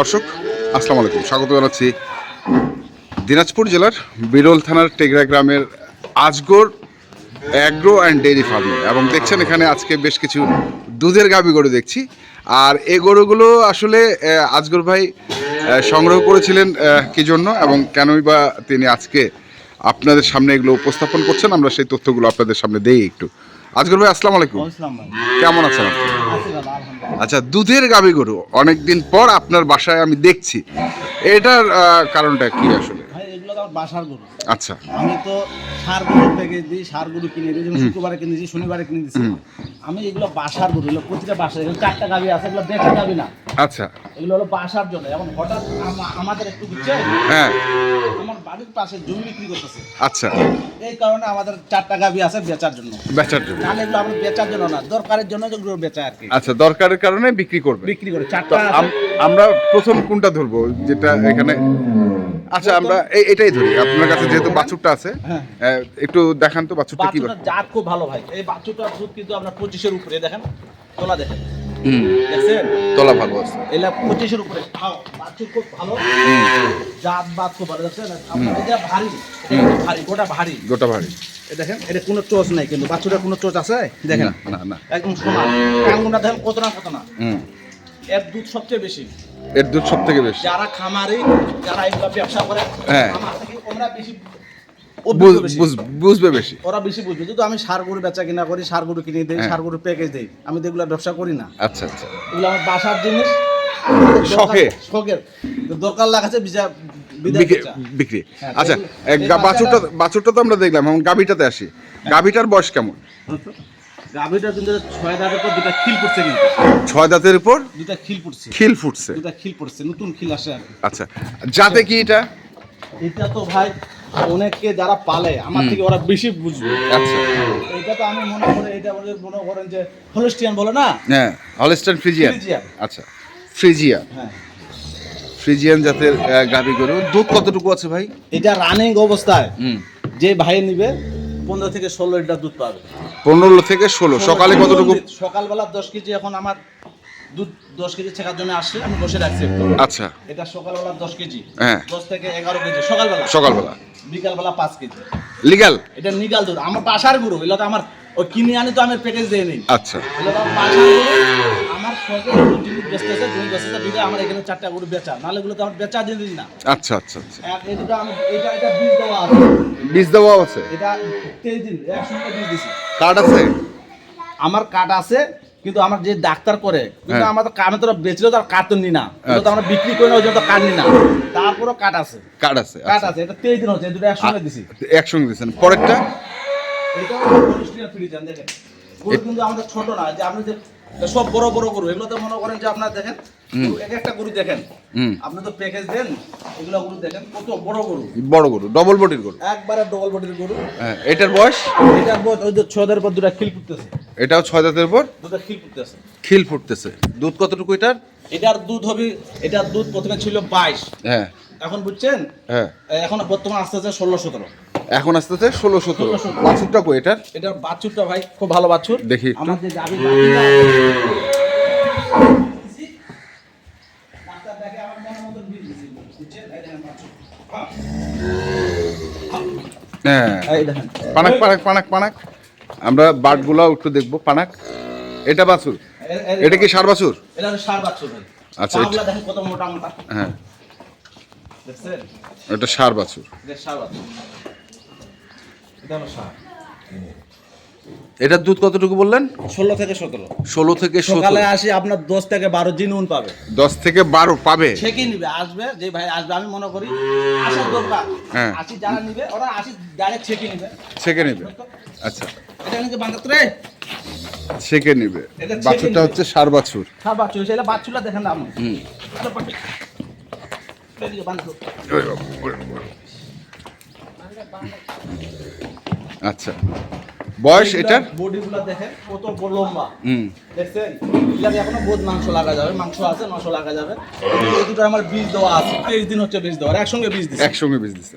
দর্শক, আসসালামু আলাইকুম। স্বাগত জানাচ্ছি দিনাজপুর জেলার বিরল থানার টেগরা গ্রামের আজগর অ্যাগ্রো অ্যান্ড ডেইরি ফার্মে এবং দেখছেন এখানে আজকে বেশ কিছু দুধের গাবি গরু দেখছি। আর এ গরুগুলো আসলে আজগর ভাই সংগ্রহ করেছিলেন কি জন্য এবং কেনই বা তিনি আজকে আপনাদের সামনে এগুলো উপস্থাপন করছেন আমরা সেই তথ্যগুলো আপনাদের সামনে দেই একটু। আজগর ভাই আসসালামু আলাইকুম। কেমন আছেন আচ্ছা দুধের গাবি গরু অনেকদিন পর আপনার বাসায় আমি দেখছি। এটার কারণটা কি আসলে ভাই এগুলো তো আমার বাসার গরু। আচ্ছা। আমি তো সার গরু প্যাকেজ দিই সার গরু কিনে দিই যেমন শুক্রবারে কিনে দিই শনিবারে কিনে দিচ্ছি আমি এগুলো বাসার গরু এগুলো প্রতিটা বাসা এগুলো চারটা গাবি আছে এগুলো বেচা গাবি না। আচ্ছা। এগুলো হলো বাসার জন্য। এখন হঠাৎ আমাদের একটু বুঝছে? হ্যাঁ। আমার বাড়ির পাশে জমি বিক্রি করতেছে। আচ্ছা। এই কারণে আমাদের চারটা গাবি আছে বেচার জন্য। বেচার জন্য। তাহলে এগুলো আমরা বেচার জন্য না দরকারের জন্য যেগুলো বেচা আর কি। আচ্ছা দরকারের কারণে বিক্রি করবে। বিক্রি করে চারটা আমরা প্রথম কোনটা ধরবো? যেটা এখানে আচ্ছা আমরা এটাই ধরি। আপনার কাছে যেহেতু বাছুরটা আছে হ্যাঁ। একটু দেখান তো বাছুরটা কি জাত খুব ভালো ভাই। এই বাছুরটার দুধ কিন্তু আপনার পঁচিশের উপরে দেখেন তোলা দেখেন। তলা ভালো আছে। এলা পঁচিশের উপরে। খাও বাছুর খুব ভালো। জাত বাত খুব ভালো দেখছেন? এটা ভারী। এটা ভারী গোটা ভারী। গোটা ভারী। দেখেন এটা কোনো চোচ নাই কিন্তু। বাছুরের কোনো চোচ আছে? দেখেন। না না একদম সমান। কানগুনা দেখেন কত না কত না। হুম। এর দুধ সবচেয়ে বেশি। এর দুধ সব থেকে বেশি। যারা খামারি যারা এগুলো ব্যবসা করে হ্যাঁ। আমার থেকে ওরা বেশি বুঝবে বেশি। ওরা বেশি বুঝবে। যেহেতু আমি সার গরু বেচা কিনা করি সার গরু কিনে দিই হ্যাঁ। সার গরু প্যাকেজ দিই আমি তো এগুলো ব্যবসা করি না। আচ্ছা আচ্ছা। এগুলো আমার বাসার জিনিস। শখে? শখের। দরকার লাগাছে বিজা বিক্রি হ্যাঁ, আচ্ছা বাছুরটা বাছুরটা তো আমরা দেখলাম এখন গাভিটাতে আসি। গাভিটার বয়স কেমন? গাভীটা কিন্তু ছয় দাঁতের পর দুটা খিল পড়ছে কিন্তু। ছয় দাঁতের উপর দুটা খিল পড়ছে। খিল ফুটছে। দুটা খিল পড়ছে নতুন খিল আসে আর কি। আচ্ছা যাতে কি এটা? এটা তো ভাই অনেককে যারা পালে আমার থেকে ওরা বেশি বুঝবে। আচ্ছা। এটা তো আমি মনে করি এটা বলে মনে করেন যে হলস্টিয়ান বলে না? হ্যাঁ হলস্টাইন ফ্রিজিয়ান। ফ্রিজিয়ান। আচ্ছা ফ্রিজিয়ান। হ্যাঁ। ফ্রিজিয়ান জাতের আহ, গাভী গরু। দুধ কতটুকু আছে ভাই? এটা রানিং অবস্থায়। হুম। যে ভাই নিবে পনেরো থেকে ষোলো লিটার দুধ পাবে। পনেরো থেকে ষোলো। সকালে কতটুকু? সকালবেলা দশ কেজি এখন আমার দুধ দশ কেজি ছেকার জন্য আসছে আমি বসে রাখছি আচ্ছা। এটা সকালবেলা দশ কেজি হ্যাঁ। দশ থেকে এগারো কেজি সকালবেলা। সকালবেলা। বিকালবেলা পাঁচ কেজি। লিগাল? এটা নিগাল দুধ। আমার বাসার গুঁড়ো এটা তো আমার ওই কিনে আনি তো আমি প্যাকেজ দিয়ে নিই। আচ্ছা। আমার গরু আমার বেচতেছে বেচতেছে আমার এখানে চারটা গরু বেচা। নাহলে এগুলো তো আমার বেচা জিনিস না। আচ্ছা আচ্ছা আচ্ছা। এক এই দুটো আমি এটা এটা বীজ দেওয়া আছে। বীজ দেওয়া আছে? এটা তেইশ দিন একসঙ্গে বীজ দিছি। কার্ড আছে? আমার কার্ড আছে কিন্তু আমার যে ডাক্তার করে কিন্তু হ্যাঁ। আমাদের আমি তো বেচলেও তার কার্ড তো নি না। তো আমরা বিক্রি করি না ওই জন্য তো কার্ড নি না। তারপরও কার্ড আছে। কার্ড আছে কার্ড আচ্ছা। আছে এটা তেইশ দিন হচ্ছে দুটো একসঙ্গে দিছি। একসঙ্গে দিয়েছেন। পরেরটা? দেখেন। গরু কিন্তু আমাদের ছোট না যে আপনি যে সব বড় বড় গরু এগুলো তো মনে করেন যে আপনার দেখেন এক একটা গরু দেখেন। আপনি তো প্যাকেজ দেন এগুলো গরু দেখেন কত বড় গরু। বড় গরু ডবল বডির গরু। একবারে ডবল বডির গরু। হ্যাঁ এটার বয়স? এটার বয়স ওই যে ছদের পর দুটা খিল ফুটতেছে। এটাও ছয় দাঁতের উপর দুটা খিল ফুটতেছে। খিল ফুটতেছে। দুধ কতটুকু এটার? এটার দুধ হবে এটার দুধ প্রথমে ছিল বাইশ। হ্যাঁ। এখন বুঝছেন? হ্যাঁ। এখন বর্তমান আস্তে আস্তে ষোলো সতেরো। এখন আস্তে আস্তে ষোলো সতেরো। 16 17 বাছুরটা কই এটার? এটার বাছুরটা ভাই খুব ভালো বাছুর। দেখি। হ্যাঁ। পানাক পানাক পানাক পানাক। আমরা বাটগুলো একটু দেখব পানাক। এটা বাছুর? এটা কি সার বাছুর? এটা হলো বাছুর ভাই। আচ্ছা, এটা- দেখেন কত মোটা মোটা। হ্যাঁ। দেখছেন? এটা সার বাছুর। এটা ষাঁড় বাছুর। এটা এটার দুধ কতটুকু বললেন? ষোলো থেকে সতেরো। ষোলো থেকে সকালে আসি আপনার দশ থেকে বারো জিনুন পাবে। দশ থেকে বারো পাবে? ছেঁকে নিবে? আসবে যে ভাই আসবে আমি মনে করি আসার দরকার হ্যাঁ। আসি যারা নিবে ওরা আসি ডাইরেক্ট ছেঁকে নিবে। ছেঁকে নেবে। আচ্ছা। এটা বাঁধাত রে! ছেঁকে নেবে। এটা ছেঁকে বাছুরটা নেবে। হচ্ছে সার বাছুর। হ্যাঁ বাচ্চু সেটা বাচ্চুলা দেখেন না আপনি হুম এদিকে। আচ্টা বয়স এটার? বডিগুলা দেখেন কত বড় লম্বা। হুম। দেখছেন? এটাকে এখনও বোধ মাংস লাগা যাবে। মাংস আছে মাংস লাগা যাবে। এই দুটো আমার বীজ দেওয়া আছে। তেইশ দিন হচ্ছে বীজ দেওয়া একসঙ্গে বীজ দিচ্ছে একসঙ্গে বীজ দিচ্ছে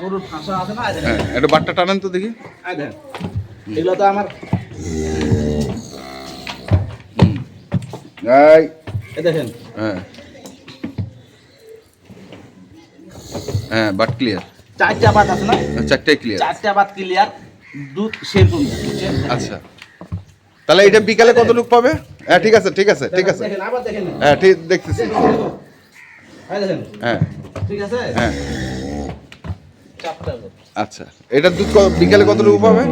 গরুর ফাঁসা আছে না? দেখেন, হ্যাঁ এটা বাটটা টানেন তো দেখি। এই দেখেন। এগুলো তো আমার এই। এই দেখেন। হ্যাঁ। হ্যাঁ বাট ক্লিয়ার। চারটা বাত আছে না? চারটাই ক্লিয়ার চারটা বাত ক্লিয়ার দুধ সেরকম আচ্ছা। তাহলে এটা বিকালে কত লোক পাবে? হ্যাঁ ঠিক আছে ঠিক আছে ঠিক আছে। হ্যাঁ ঠিক দেখতেছি। হ্যাঁ ঠিক আছে? হ্যাঁ। আচ্ছা এটার দুধ বিকালে কত লোক পাবে?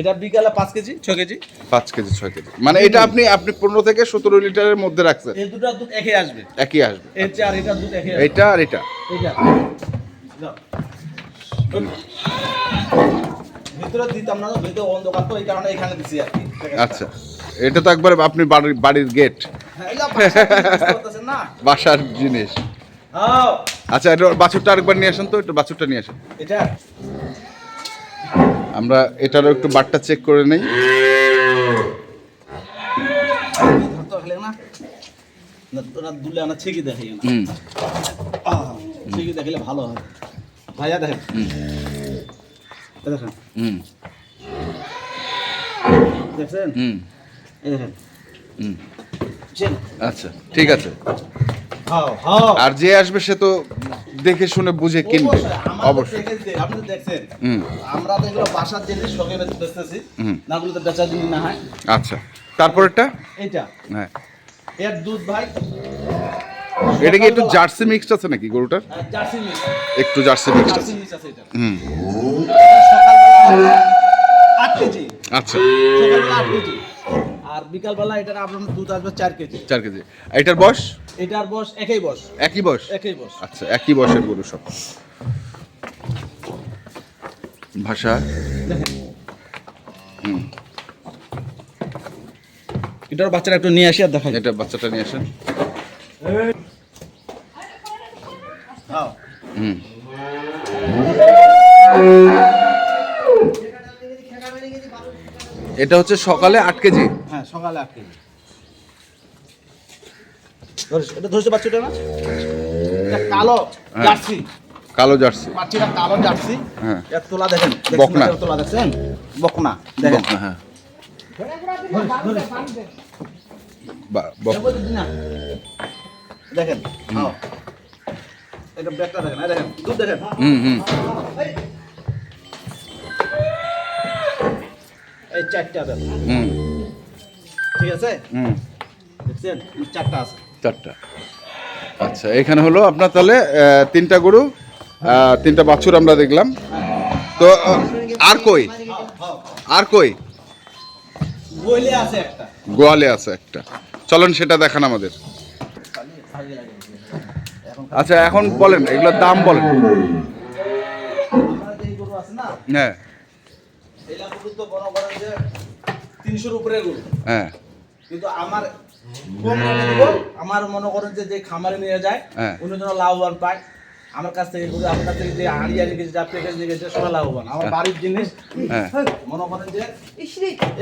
এটা বিকালে পাঁচ কেজি ছ কেজি। পাঁচ কেজি ছয় কেজি। মানে এটা আপনি আপনি পনেরো থেকে সতেরো লিটারের মধ্যে রাখছেন। এই দুটার দুধ একই আসবে। একই আসবে। চেয়ে আর এটার দুধ একই এইটা আর এটা। এইটা। যাও। ভিতরে দিতাম না ভিতরে অন্ধকার তো এই কারণে এখানে দিছি আর কি। আচ্ছা এটা তো একবার আপনি বাড়ির বাড়ির গেট হ্যাঁ, না। বাসার জিনিস। আচ্ছা এটা বাছুরটা আরেকবার নিয়ে আসেন তো একটু বাছুরটা নিয়ে আসেন। এটা? আমরা এটারও একটু বাটটা চেক করে নেই। না? না তোরা দুলে আনা ছেঁকে দেখে না হুম ছেঁকে দেখলে ভালো হয়। ভাইয়া দেখেন। দেখেন। হুম। দেখছেন? হুম। এই দেখেন। হুম? আচ্ছা ঠিক আছে। আর যে আসবে সে তো দেখে শুনে বুঝে কিনবে। অবশ্যই, আপনি দেখছেন। আমরা তো এগুলো বাসার জিনিস সঙ্গে বেচতেছি। না গুলো তো বেচার জিনিস না হয়। আচ্ছা তারপরেরটা? এইটা। হ্যাঁ। এর দুধ ভাই। এটা কি একটু জার্সি মিক্সড আছে নাকি গরুটার? জার্সি মিক্স একটু জার্সি মিক্সড আছে। হুম। আচ্ছা। আর বিকালবেলা এটার আপনার দুধ আসবে চার কেজি। চার কেজি। এটার বয়স? এটার বয়স একই বয়স। একই বয়স? একই বয়স। আচ্ছা একই বয়সের গরু সব। ভাষা? হুম। এটার বাচ্চারা একটু নিয়ে আসি আর দেখাই। এটা বাচ্চাটা নিয়ে আসেন। এটা হচ্ছে সকালে আট কেজি। হ্যাঁ সকালে আট কেজি। এটা না? কালো হ্যাঁ। জার্সি। কালো জার্সি। কালো জার্সি। হ্যাঁ। এর তোলা দেখেন বকনা। তোলা বকনা দেখেন। হ্যাঁ। দেখেন এটা ব্যাগটা দেখেন এই দেখেন দুধ দেখেন। হুম হুম। চারটা ঠিক আছে? হুম। দেখছেন? চারটা আছে। চারটা। আচ্ছা এখানে হলো আপনার তাহলে তিনটা গরু তিনটা বাছুর আমরা দেখলাম। তো আর কই। আর কই? গোয়ালে আছে একটা। চলেন সেটা দেখান আমাদের। আচ্ছা এখন বলেন এগুলোর দাম বলেন। হ্যাঁ এলা গরু তো বড় বড় যে তিনশোর উপরে গরু। হ্যাঁ। কিন্তু আমার কম আমার মনে করেন যে যে খামারে নিয়ে যায় হ্যাঁ। উনি যেন লাভবান পায়। আমার কাছ থেকে গরু কাছ থেকে যে আড়ি আড়ি গেছে যা প্যাকেজ নিয়ে গেছে সবাই লাভবান। আমার বাড়ির জিনিস হ্যাঁ। মনে করেন যে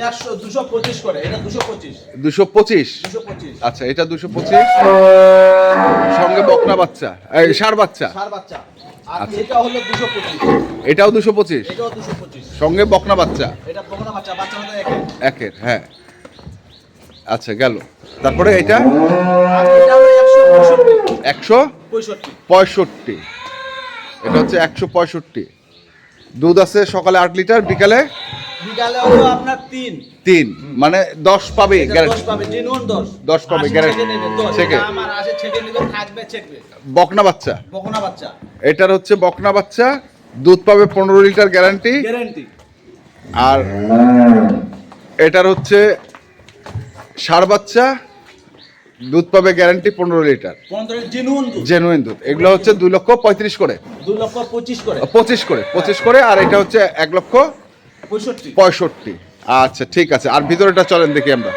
একশো দুশো পঁচিশ করে। এটা দুশো পঁচিশ। দুশো পঁচিশ? দুশো পঁচিশ। আচ্ছা এটা দুশো পঁচিশ। সঙ্গে বকনা বাচ্চা এই ষাড় বাচ্চা। সার বাচ্চা। আর আচ্ছা। এটা হলো এটাও দুশো পঁচিশ? এটাও সঙ্গে বকনা বাচ্চা? এটা বকনা বাচ্চা বাচ্চা মতো একে একের হ্যাঁ। আচ্ছা গেল। তারপরে এটা একশো পঁয়ষট্টি। এটা হচ্ছে একশো পঁয়ষট্টি। দুধ আছে সকালে আট লিটার বিকালে বিকালে হলো আপনার তিন। তিন মানে দশ পাবে গ্যারান্টি। দশ পাবে জেনুয়ান দশ। দশ পাবে, guarantee। ছেঁকে। আমার আসে ছেঁকে নেবে থাকবে ছেঁকবে। বকনা বাচ্চা। বকনা বাচ্চা। এটার হচ্ছে বকনা বাচ্চা দুধ পাবে পনেরো লিটার গ্যারান্টি। গ্যারান্টি। আর এটার হচ্ছে ষাড় বাচ্চা দুধ পাবে গ্যারান্টি পনেরো লিটার। জেনুইন দুধ। এগুলো হচ্ছে দুই লক্ষ পঁয়ত্রিশ করে। দুই লক্ষ পঁচিশ করে। পঁচিশ করে পঁচিশ করে আর এটা হচ্ছে এক লক্ষ পঁয়ষট্টি। আচ্ছা ঠিক আছে। আর ভিতরেটা চলেন দেখি আমরা।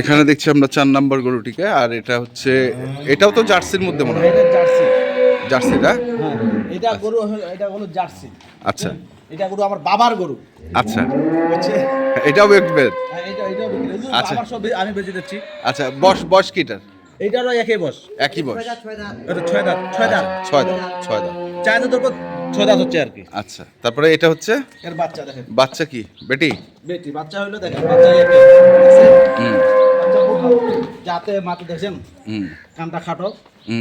এখানে দেখছি আমরা চার নাম্বার গরুটিকে আর এটা হচ্ছে এটাও তো জার্সির মধ্যে মনে হয়। জার্সি। জার্সিটা হ্যাঁ এটা গরু এটা হলো জার্সি। আচ্ছা। এটা গরু আমার বাবার গরু। আচ্ছা। এটাও হ্যাঁ, যে আচ্ছা। আমি বেঁচে দিচ্ছি। আচ্ছা বস বস কিটার? এইটারও একই বস একই বস এটা ছয় দাঁত ছয় দাঁত। ছয় দাঁত ছয় দাঁত। দাঁতের পর ছয় দাঁত হচ্ছে আর কি। আচ্ছা তারপরে এটা হচ্ছে? এর বাচ্চা দেখেন। বাচ্চা কি? বেটি? বেটি বাচ্চা হইল দেখেন বাচ্চা একই হুম। বাচ্চা খুব ভালো। যা হাতে দেখছেন হুম। কানটা খাটো।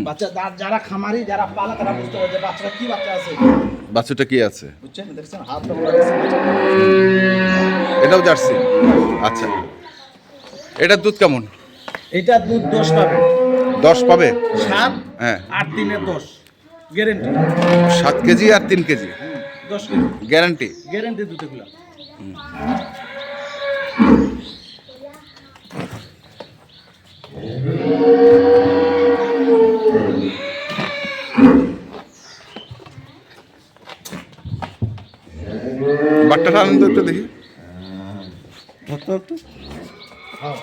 বাচ্চা যার- খামারি যারা পালা তারা বুঝতে পারে যে বাচ্চাটা কি বাচ্চা আছে। বাচ্চাটা কি আছে? বুঝছেন? দেখছেন? হাতটা এটাও জার্সি? আচ্ছা। এটার দুধ কেমন? এটা দুধ দশ পাবে। দশ পাবে? সাত হ্যাঁ। আট দিনের দশ। গ্যারেন্টি। সাত কেজি আর তিন কেজি? দশ কেজি। গ্যারান্টি? গ্যারেন্টি দুধ এগুলো বাট্টাটা আনন্দ একটু দেখি। একটু হ্যাঁ।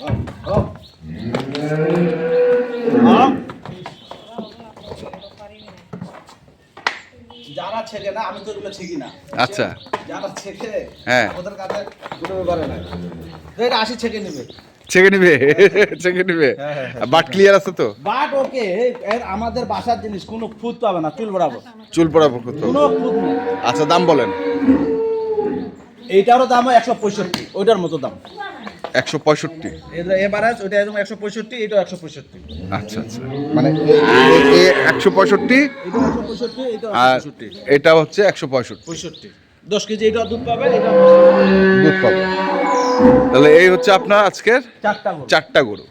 হ্যাঁ, হ্যাঁ। হ্যাঁ। যারা ছেকে না আমি তো এগুলো ছেকি না। আচ্ছা। যারা ছেকে হ্যাঁ। ওদের কাছে দুটো ব্যাপারে না। এটা আসি ছেকে নেবে। ছেকে নিবে? ছেকে নিবে? হ্যাঁ, হ্যাঁ, হ্যাঁ। বাট ক্লিয়ার আছে তো? বাট ওকে এর আমাদের বাসার জিনিস কোনো খুঁত পাবে না চুল বরাবর। চুল পড়া কত কোনো খুঁত নেই। আচ্ছা দাম বলেন। এইটারও দাম একশো পঁয়ষট্টি ওইটার মতো দাম। একশো পঁয়ষট্টি। এটা এভারেজ ওইটা একদম একশো পঁয়ষট্টি এটাও একশো পঁয়ষট্টি। আচ্ছা আচ্ছা। মানে একশো পঁয়ষট্টি এটা আর এটা হচ্ছে একশো পঁয়ষট্টি। পঁয়ষট্টি। দশ কেজি এটাও দুধ পাবে দুধ পাবে। তাহলে এই হচ্ছে আপনার আজকের চারটা গরু। চারটা গরু।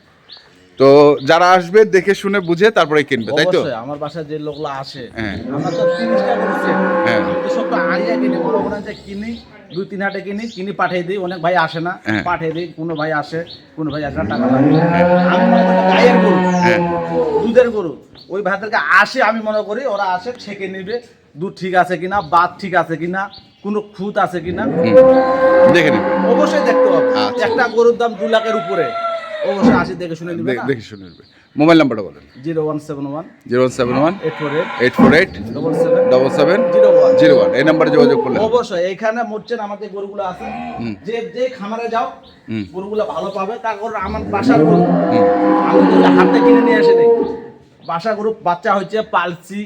তো যারা আসবে দেখে শুনে বুঝে তারপরে কিনবে তাই তো? আমার বাসায় যে লোকগুলো আসে হ্যাঁ। আমরা তো তিরিশটা গরু হ্যাঁ। তো আড়িয়া কিনি যে কিনি দুই তিন হাটে কিনি কিনি পাঠিয়ে দিই অনেক ভাই আসে না হ্যাঁ। পাঠিয়ে দিই কোনো ভাই আসে কোনো ভাই আসে না টাকা লাগে। গায়ের গরু দুধের গরু ওই ভাইদেরকে আসে আমি মনে করি ওরা আসে ছেঁকে নিবে দুধ ঠিক আছে কিনা বাদ ঠিক আছে কিনা কোনো খুঁত আছে কিনা। দেখে নিবে। অবশ্যই দেখতে হবে। আচ্ছা। একটা গরুর দাম দু লাখের উপরে। অবশ্যই আসি দেখে শুনে নিবে দেখে শুনে নিবে। মোবাইল নাম্বারটা বলেন। Zero one seven one zero one seven one eight four eight eight four eight double seven double seven zero one. Zero one. এই নাম্বারে যোগাযোগ করলে অবশ্যই এইখানে মরছেন আমাদের গরুগুলো আছে। যে যে খামারে যাও। গরুগুলো ভালো পাবে। তারপর আমার বাসার গরু। আমি তো হাতে কিনে নিয়ে আসে নেই বাসা গরু বাচ্চা হচ্ছে পালছি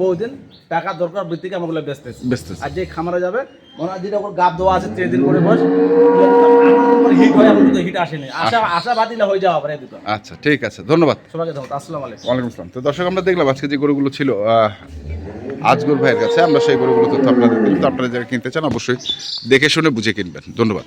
বহুদিন টাকা দরকার বৃত্তিকে আমি ওগুলো বেচতেছি। বেচতেছি। আর যে খামারে যাবে মনে হয় যেটা ওর গাব দেওয়া আছে তেল দিন করে বস। হিট হয় এখন কিন্তু হিট আসেনি। আশা আশা বাতিলে হয়ে যাওয়া পারে দুটো। আচ্ছা ঠিক আছে ধন্যবাদ। সবাইকে ধন্যবাদ আসসালামু আলাইকুম। ওয়ালাইকুম আসসালাম। তো দর্শক আমরা দেখলাম আজকে যে গরুগুলো ছিল আজগর ভাইয়ের কাছে আমরা সেই গরুগুলো তথ্য আপনাদের দিলাম তো আপনারা যারা কিনতে চান অবশ্যই দেখে শুনে বুঝে কিনবেন। ধন্যবাদ।